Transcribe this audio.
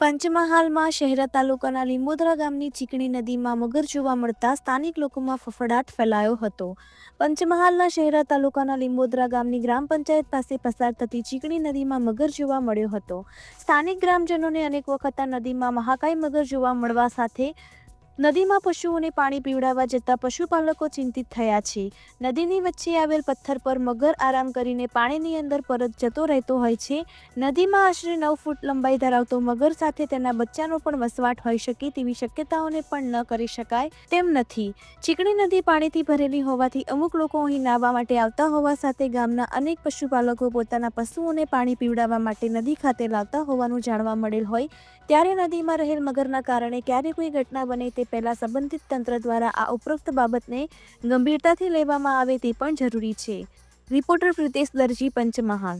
પંચમહાલમાં શહેરા તાલુકાના લીંબોદરા ગામની ચીકણી નદીમાં મગર જોવા મળતા સ્થાનિક લોકોમાં ફફડાટ ફેલાયો હતો. પંચમહાલના શહેરા તાલુકાના લીંબોદરા ગામની ગ્રામ પંચાયત પાસે પસાર થતી ચીકણી નદીમાં મગર જોવા મળ્યો હતો. સ્થાનિક ગ્રામજનોને અનેક વખત આ નદીમાં મહાકાય મગર જોવા મળવા સાથે નદીમાં પશુઓને પાણી પીવડાવવા જતા પશુપાલકો ચિંતિત થયા છે. નદીની વચ્ચે આવેલ પથ્થર પર મગર આરામ કરીને પાણીની અંદર પરત જતો રહેતો હોય છે. નદીમાં આશરે નવ ફૂટ લંબાઈ ધરાવતો મગર સાથે તેના બચ્ચાનો પણ વસવાટ હોઈ શકે તેવી શક્યતાઓને પણ ન કરી શકાય તેમ નથી. ચીકણી નદી પાણીથી ભરેલી હોવાથી અમુક લોકો અહીં નાહવા માટે આવતા હોવા સાથે ગામના અનેક પશુપાલકો પોતાના પશુઓને પાણી પીવડાવવા માટે નદી ખાતે લાવતા હોવાનું જાણવા મળેલ હોય. ત્યારે નદીમાં રહેલ મગરના કારણે ક્યારે કોઈ ઘટના બને તે પહેલા સંબંધિત તંત્ર દ્વારા આ ઉપરોક્ત બાબતને ગંભીરતાથી લેવામાં આવે તે પણ જરૂરી છે. રિપોર્ટર પ્રિતેશ દરજી, પંચમહાલ.